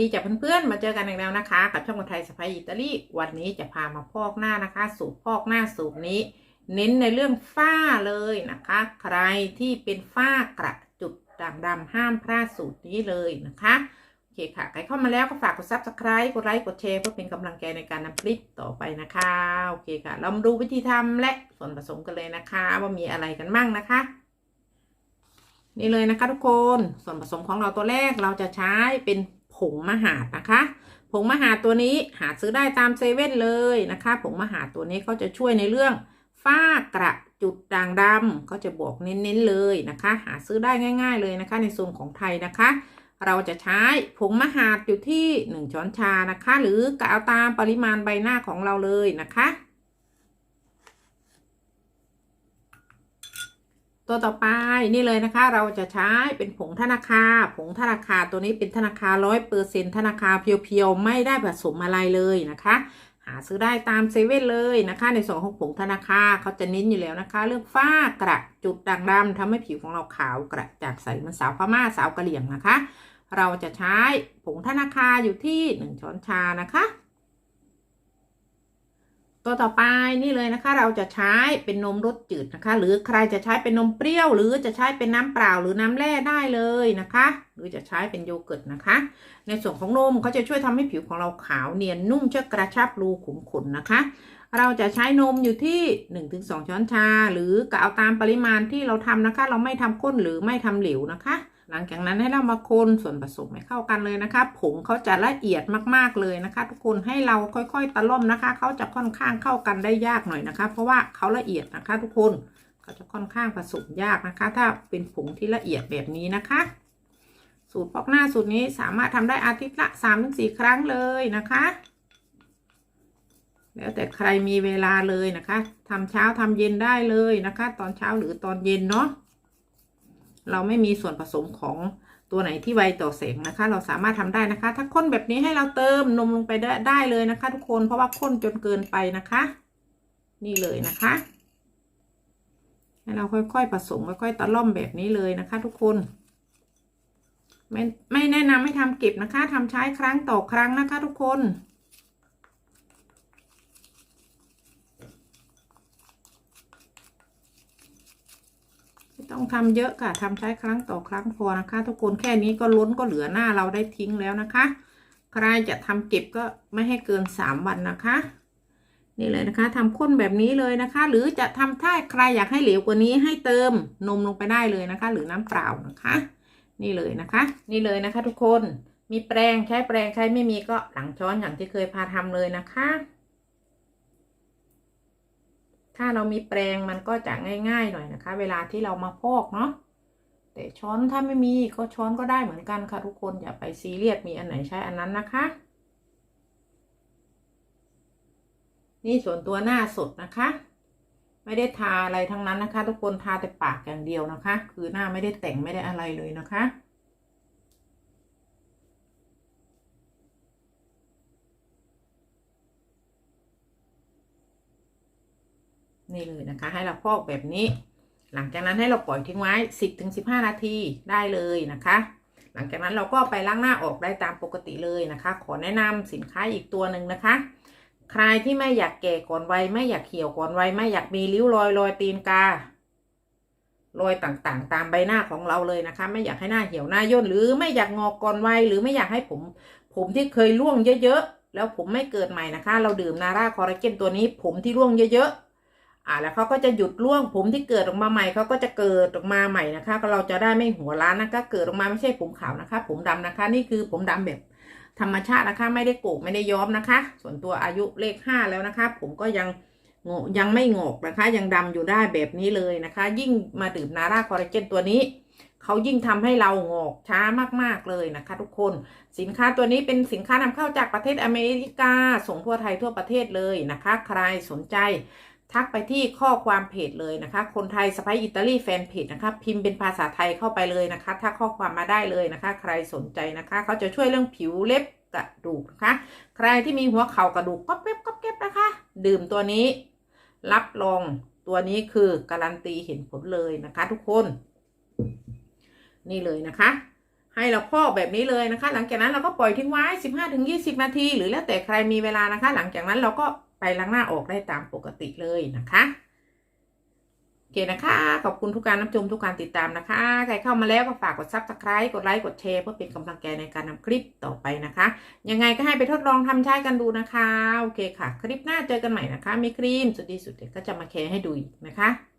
ดีจากเพื่อนๆ มาเจอกันอีกแล้วนะคะ กับช่องคนไทยสไปอิตาลีวันนี้จะพามาพอกหน้านะคะ สูตรพอกหน้าสูตรนี้ เน้นในเรื่องฝ้าเลยนะคะ ใครที่เป็นฝ้ากระจุดด่างดำห้ามพลาดสูตรนี้เลยนะคะโอเคค่ะ ใครเข้ามาแล้วก็ฝากกด subscribe กดไลค์กดแชร์เพื่อเป็นกำลังใจในการนำคลิปต่อไปนะคะโอเคค่ะ เรามาดูวิธีทำและส่วนผสมกันเลยนะคะ ว่ามีอะไรกันบ้างนะคะนี่เลยนะคะทุกคนส่วนผสมของเราตัวแรกเราจะใช้เป็น ผงมหาดนะคะ ผงมหาดตัวนี้หาซื้อได้ตามเซเว่นเลยนะคะ ผงมหาดตัวนี้เขาจะช่วยในเรื่องฝ้ากระจุดด่างดำเขาจะบอกเน้นๆเลยนะคะ หาซื้อได้ง่าย ๆเลยนะคะ ในโซนของไทยนะคะ เราจะใช้ผงมหาดอยู่ที่ 1 ช้อนชานะคะ หรือกะเอาตามปริมาณใบหน้าของเราเลยนะคะ ตัวต่อไปนี่เลยนะคะ เราจะใช้เป็นผงธนาคา ผงธนาคาตัวนี้เป็นธนาคาร้อยเปอร์เซ็นธนาคาเพียวๆ ไม่ได้ผสมอะไรเลยนะคะ หาซื้อได้ตามเซเว่นเลยนะคะ ในส่วนของผงธนาคาเขาจะเน้นอยู่แล้วนะคะ เรื่องฝ้ากระจุดด่างดำทำให้ผิวของเราขาวกระจ่างใสเหมือนสาวพม่าสาวกะเหรี่ยงนะคะ เราจะใช้ผงธนาคาอยู่ที่หนึ่งช้อนชานะคะ ตัวต่อไปนี่เลยนะคะ เราจะใช้เป็นนมรสจืดนะคะ หรือใครจะใช้เป็นนมเปรี้ยว หรือจะใช้เป็นน้ำเปล่าหรือน้ำแร่ได้เลยนะคะ หรือจะใช้เป็นโยเกิร์ตนะคะ ในส่วนของนมเขาจะช่วยทำให้ผิวของเราขาวเนียนนุ่มเชื่อกระชับรูขุมขนนะคะ เราจะใช้นมอยู่ที่ 1-2 ช้อนชา หรือกะเอาตามปริมาณที่เราทำนะคะ เราไม่ทำข้นหรือไม่ทำเหลวนะคะ หลังจากนั้นให้เรามาคนส่วนผสมให้เข้ากันเลยนะคะ ผงเขาจะละเอียดมากๆเลยนะคะ ทุกคนให้เราค่อยๆตะล่อมนะคะ เขาจะค่อนข้างเข้ากันได้ยากหน่อยนะคะ เพราะว่าเขาละเอียดนะคะ ทุกคนเขาจะค่อนข้างผสมยากนะคะ ถ้าเป็นผงที่ละเอียดแบบนี้นะคะ สูตรพอกหน้าสูตรนี้สามารถทำได้อาทิตย์ละ3-4ครั้งเลยนะคะแล้วแต่ใครมีเวลาเลยนะคะทำเช้าทำเย็นได้เลยนะคะ ตอนเช้าหรือตอนเย็นเนาะ เราไม่มีส่วนผสมของตัวไหนที่ไวต่อแสงนะคะ เราสามารถทำได้นะคะ ถ้าข้นแบบนี้ให้เราเติมนมลงไปได้ไดเลยนะคะ ทุกคนเพราะว่าข้นจนเกินไปนะคะ นี่เลยนะคะให้เราค่อยๆผสมค่อยๆตะล่อมแบบนี้เลยนะคะ ทุกคนไม่ไม่แนะนำให้ทำเก็บนะคะทำใช้ครั้งต่อครั้งนะคะ ทุกคน ต้องทำเยอะค่ะทำใช้ครั้งต่อครั้งพอนะคะ ทุกคนแค่นี้ก็ล้นก็เหลือหน้าเราได้ทิ้งแล้วนะคะ ใครจะทำเก็บก็ไม่ให้เกินสามวันนะคะ นี่เลยนะคะทำข้นแบบนี้เลยนะคะ หรือจะทำถ้าใครอยากให้เหลวกว่านี้ให้เติมนมลงไปได้เลยนะคะ หรือน้ำเปล่านะคะ นี่เลยนะคะ นี่เลยนะคะ ทุกคนมีแปรงใช้แปรงใช้ไม่มีก็หลังช้อนอย่างที่เคยพาทำเลยนะคะ ถ้าเรามีแปรงมันก็จะง่ายๆหน่อยนะคะ เวลาที่เรามาพอกเนาะแต่ช้อนถ้าไม่มีก็ช้อนก็ได้เหมือนกันค่ะทุกคนอย่าไปซีเรียสมีอันไหนใช้อันนั้นนะคะ นี่ส่วนตัวหน้าสดนะคะ ไม่ได้ทาอะไรทั้งนั้นนะคะ ทุกคนทาแต่ปากอย่างเดียวนะคะ คือหน้าไม่ได้แต่งไม่ได้อะไรเลยนะคะ นี่เลยนะคะ ให้เราพอกแบบนี้ หลังจากนั้นให้เราปล่อยทิ้งไว้ 10-15 นาทีได้เลยนะคะ หลังจากนั้นเราก็ไปล้างหน้าออกได้ตามปกติเลยนะคะ ขอแนะนำสินค้าอีกตัวหนึ่งนะคะ ใครที่ไม่อยากแก่ก่อนวัยไม่อยากเหี่ยวก่อนวัยไม่อยากมีริ้วรอยรอยตีนการอยต่างๆ ตามใบหน้าของเราเลยนะคะ ไม่อยากให้หน้าเหี่ยวหน้าย่นหรือไม่อยากงอกก่อนวัยหรือไม่อยากให้ผม ผมที่เคยร่วงเยอะๆแล้วผมไม่เกิดใหม่นะคะ เราดื่มนาร่าคอลลาเจนตัวนี้ผมที่ร่วงเยอะๆ อ่าแล้วเขาก็จะหยุดร่วงผมที่เกิดออกมาใหม่เขาก็จะเกิดออกมาใหม่นะคะ ก็เราจะได้ไม่หัวล้านนะคะ เกิดออกมาไม่ใช่ผมขาวนะคะ ผมดำนะคะ นี่คือผมดำแบบธรรมชาตินะคะ ไม่ได้โกกไม่ได้ย้อมนะคะ ส่วนตัวอายุเลขห้าแล้วนะคะ ผมก็ยังงอยังไม่งอกนะคะ ยังดำอยู่ได้แบบนี้เลยนะคะ ยิ่งมาดื่มนาราคอลลาเจนตัวนี้เขายิ่งทำให้เรางอกช้ามากๆเลยนะคะ ทุกคนสินค้าตัวนี้เป็นสินค้านำเข้าจากประเทศอเมริกาส่งทั่วไทยทั่วประเทศเลยนะคะ ใครสนใจ ทักไปที่ข้อความเพจเลยนะคะ คนไทยสไปอิตาลีแฟนเพจนะคะ พิมพ์เป็นภาษาไทยเข้าไปเลยนะคะ ถ้าข้อความมาได้เลยนะคะ ใครสนใจนะคะ เขาจะช่วยเรื่องผิวเล็บกระดูกนะคะ ใครที่มีหัวเข่ากระดูกก๊อบเก็บก๊อบเก็บนะคะ ดื่มตัวนี้ รับรองตัวนี้คือการันตีเห็นผลเลยนะคะ ทุกคน นี่เลยนะคะให้เราพอกแบบนี้เลยนะคะ หลังจากนั้นเราก็ปล่อยทิ้งไว้ 15-20 นาที หรือแล้วแต่ใครมีเวลานะคะ หลังจากนั้นเราก็ ไปล้างหน้าออกได้ตามปกติเลยนะคะโอเคนะคะ ขอบคุณทุกการรับชมทุกการติดตามนะคะ ใครเข้ามาแล้วก็ฝากกดซับสไครต์กดไลค์กดแชร์เพื่อเป็นกำลังใจในการนำคลิปต่อไปนะคะ ยังไงก็ให้ไปทดลองทำใช้กันดูนะคะ โอเคค่ะ คลิปหน้าเจอกันใหม่นะคะ มีครีมสุดดีสุดเด็ดก็จะมาแชร์ให้ดูอีกนะคะ